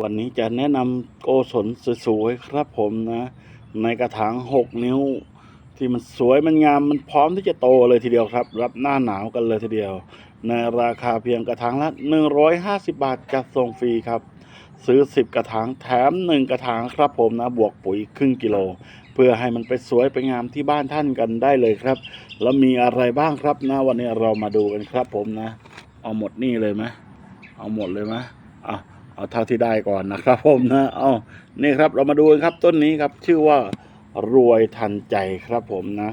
วันนี้จะแนะนำโกศลสวยๆครับผมนะ ในกระถาง6นิ้ว ที่มันสวยมันงามมันพร้อมที่จะโตเลยทีเดียวครับ รับหน้าหนาวกันเลยทีเดียว ในราคาเพียงกระถางละ 150 บาทจัดส่งฟรีครับ ซื้อ 10 กระถางแถม 1 กระถางครับผมนะ บวกปุ๋ยครึ่งกิโล เพื่อให้มันไปสวยไปงามที่บ้านท่านกันได้เลยครับ แล้วมีอะไรบ้างครับนะวันนี้เรามาดูกันครับผมนะ เอาหมดนี่เลยไหมเอาหมดเลยไหมเอา เอาเท่าที่ได้ก่อนนะครับ ผมนะเอานี่ครับเรามาดูครับต้นนี้ครับชื่อว่ารวยทันใจครับผมนะ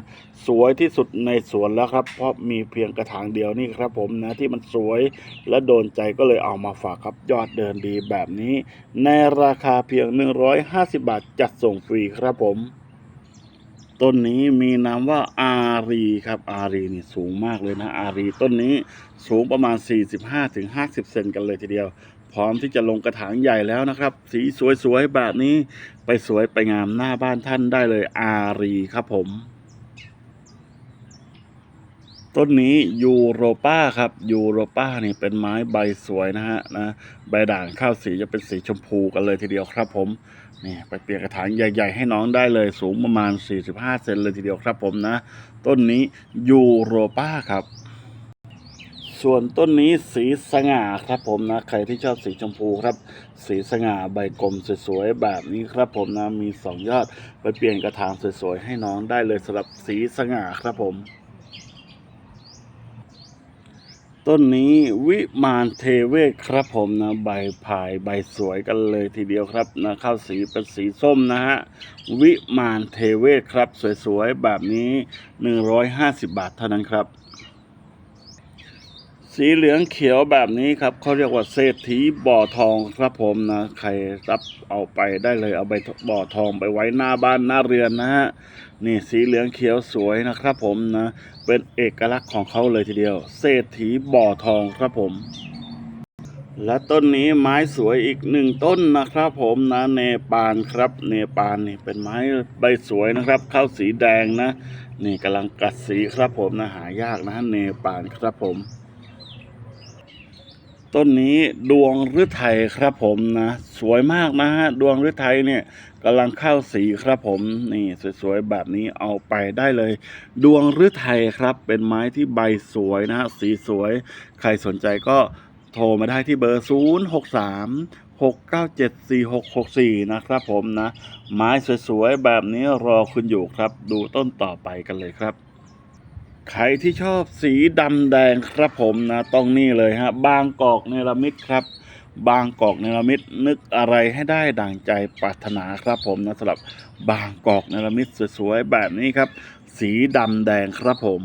สวยที่สุดในสวนแล้วครับ เพราะมีเพียงกระถางเดียวนี่ครับผมนะที่มันสวยและโดนใจก็เลยเอามาฝากครับยอดเดินดีแบบนี้ ในราคาเพียง 150 บาทจัดส่งฟรีครับผม ต้นนี้มีนามว่าอารีครับอารีนี่สูงมากเลยนะอารีต้นนี้สูงประมาณ 45-50 เซนกันเลยทีเดียว พร้อมที่จะลงกระถางใหญ่แล้วนะครับ สีสวยๆแบบนี้ไปสวยไปงามหน้าบ้านท่านได้เลยอารีครับผม ต้นนี้ยูโรป้าครับยูโรป้านี่เป็นไม้ใบสวยนะฮะนะใบด่างข้าวสีจะเป็นสีชมพูกันเลยทีเดียวครับผมนี่ไปเปลี่ยนกระถางใหญ่ ๆ ให้น้องได้เลยสูงประมาณ 45 เซนเลยทีเดียวครับผมนะ ต้นนี้ยูโรป้าครับ ส่วนต้นนี้สีสง่าครับผมนะ ใครที่ชอบสีชมพูครับ สีสง่าใบกลมสวยๆแบบนี้ครับผมนะมีสองยอด ไปเปลี่ยนกระถางสวยๆให้น้องได้เลยสำหรับสีสง่าครับผม ต้นนี้วิมานเทเวศครับผมนะใบพายใบสวยกันเลยทีเดียวครับนะข้าวสีเป็นสีส้มนะฮะวิมานเทเวศครับ สวยๆ แบบนี้ 150 บาทเท่านั้นครับ สีเหลืองเขียวแบบนี้ครับเขาเรียกว่าเศรษฐีบ่อทองครับผมนะใครรับเอาไปได้เลยเอาใบบ่อทองไปไว้หน้าบ้านหน้าเรือนนะฮะนี่สีเหลืองเขียวสวยนะครับผมนะเป็นเอกลักษณ์ของเขาเลยทีเดียว เศรษฐีบ่อทองครับผม และต้นนี้ไม้สวยอีกหนึ่งต้นนะครับผมนะเนปาลครับ เนปาลนี่เป็นไม้ใบสวยนะครับเข้าสีแดงนะ นี่กำลังกัดสีครับผมนะหายากนะเนปาลครับผม ต้นนี้ดวงฤทัยครับผมนะ สวยมากนะฮะดวงฤทัยเนี่ยกำลังเข้าสีครับผมนี่สวยๆแบบนี้เอาไปได้เลย ดวงฤทัยครับ เป็นไม้ที่ใบสวยนะฮะสีสวย ใครสนใจก็โทรมาได้ที่เบอร์ 0 6 3 6 9 7 4 6 6 4 นะครับผมนะ ไม้สวยๆ แบบนี้รอคุณอยู่ครับ ดูต้นต่อไปกันเลยครับ ใครที่ชอบสีดำแดงครับผมนะต้องนี่เลยฮะบางกอกเนรมิตครับ บางกอกเนรมิตนึกอะไรให้ได้ดั่งใจปรารถนาครับผมนะสำหรับบางกอกเนรมิตสวยๆแบบนี้ครับ สีดำแดงครับผม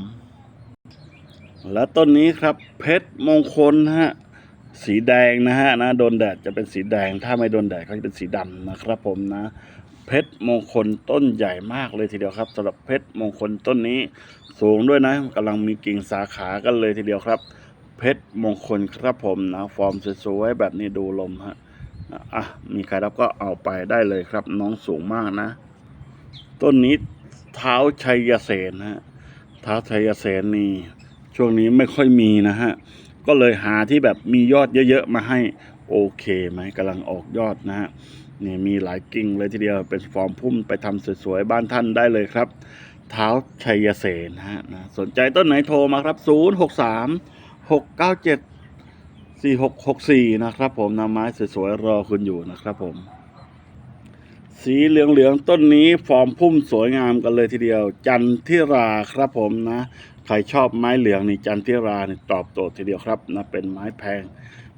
และต้นนี้ครับเพชรมงคลฮะสีแดงนะฮะนะโดนแดดจะเป็นสีแดง ถ้าไม่โดนแดดก็จะเป็นสีดำนะครับผมนะ เพชรมงคลต้นใหญ่มากเลยทีเดียวครับสำหรับเพชรมงคลต้นนี้สูงด้วยนะกำลังมีกิ่งสาขากันเลยทีเดียวครับ เพชรมงคลครับผมนะฟอร์มสวยๆแบบนี้ดูลมฮะอะมีใครรับก็เอาไปได้เลยครับ น้องสูงมากนะ ต้นนี้เท้าชัยเสนฮะเท้าชัยเสนนี่ช่วงนี้ไม่ค่อยมีนะฮะก็เลยหาที่แบบมียอดเยอะๆมาให้โอเคไหมกำลังออกยอดนะฮะ นี่มีหลายกิ่งเลยทีเดียวเป็นฟอร์มพุ่มไปทำสวยๆบ้านท่านได้เลยครับ เท้าชัยเสนฮะนะสนใจต้นไหนโทรมาครับ 0 6 3 6 9 7 4 6 6 4 นะครับผมนำไม้สวยๆรอคุณอยู่นะครับผม สีเหลืองๆต้นนี้ฟอร์มพุ่มสวยงามกันเลยทีเดียว จันทิราครับผมนะ ใครชอบไม้เหลืองนี่จันทิรานี่ตอบโจทย์ทีเดียวครับนะเป็นไม้แพง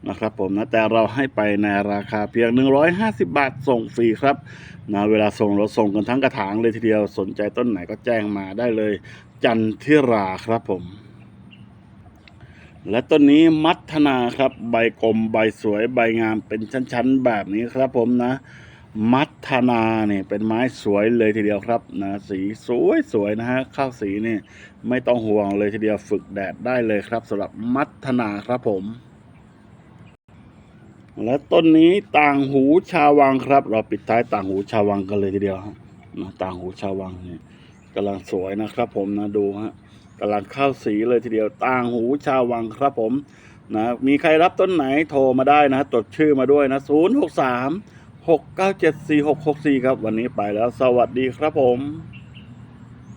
นะครับผมนะแต่เราให้ไปในราคาเพียง 150 บาทส่งฟรีครับนะเวลาส่งเราส่งกันทั้งกระถางเลยทีเดียวสนใจต้นไหนก็แจ้งมาได้เลย จันทิราครับผม และต้นนี้มัทนาครับ ใบกลมใบสวยใบงามเป็นชั้นๆ แบบนี้ครับผมนะ มัทนาเนี่ยเป็นไม้สวยเลยทีเดียวครับนะสีสวยสวยนะฮะข้าวสีนี่ไม่ต้องห่วงเลยทีเดียวฝึกแดดได้เลยครับสำหรับมัทนาครับผม และต้นนี้ต่างหูชาววังครับ เราปิดท้ายต่างหูชาววังกันเลยทีเดียวฮะนะต่างหูชาววังเนี่ยกำลังสวยนะครับ ผมนะดูฮะกำลังเข้าสีเลยทีเดียว ต่างหูชาววังครับผมนะมีใครรับต้นไหนโทรมาได้นะจดชื่อมาด้วยนะ 0 6 3 6 9 7 4 6 6 4 ครับ วันนี้ไปแล้ว สวัสดีครับผม